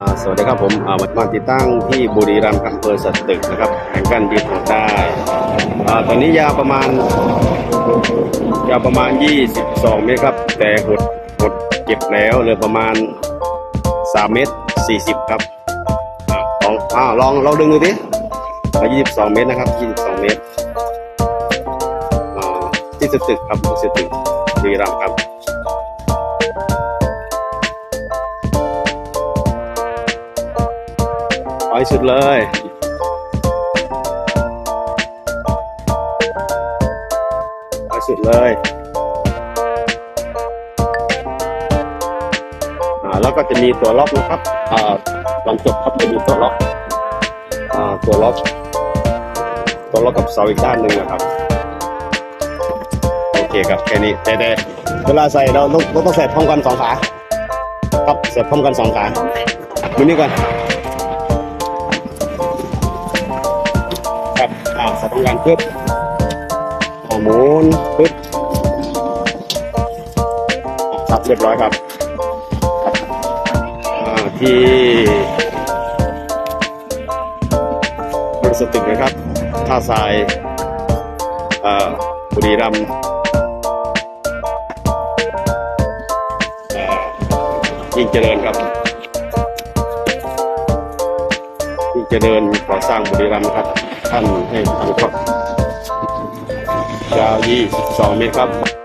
สวัสดีครับผมมาติดตั้งที่บุรีรัมย์อำเภอสตึกนะครับแข่งกันยืดหดได้ตอนนี้ยาวประมาณยาวประมาณ 22 เมตรครับ แต่หดหดเก็บแล้วเลือประมาณ 3 เมตร 40 ครับอลองอ้าลองลองดึงดูดิอ่า22 เมตรนะครับ 22 เมตรที่สตึกครับสตึกบุรีรัมย์ครับ เอาให้สุดเลยเอาให้สุดเลยอ่าแล้วก็จะมีตัวล็อกนะครับอ่าหลังจบครับจะมีตัวล็อกอ่าตัวล็อก ตัวล็อกกับเสาอีกด้านหนึ่งนะครับ โอเคครับแค่นี้แต่แต่เวลาใส่เราต้องเราต้องใส่พร้อมกันสองขาครับใส่พร้อมกันสองขาดูนี่ก่อน ครับอ่าส่พร้อมกันปึ๊บอ่าหมุนปึ๊บครับเรียบร้อยครับอ่าที่บริษัทตึกนะครับ ท่าทรายอ่อบุรีรัมย์เอ่อยิ่งเจริญครับที่จะเดินก่อสร้างบุรีรัมย์ครับ ท่านให้ทำครับยาว22เมตรครับ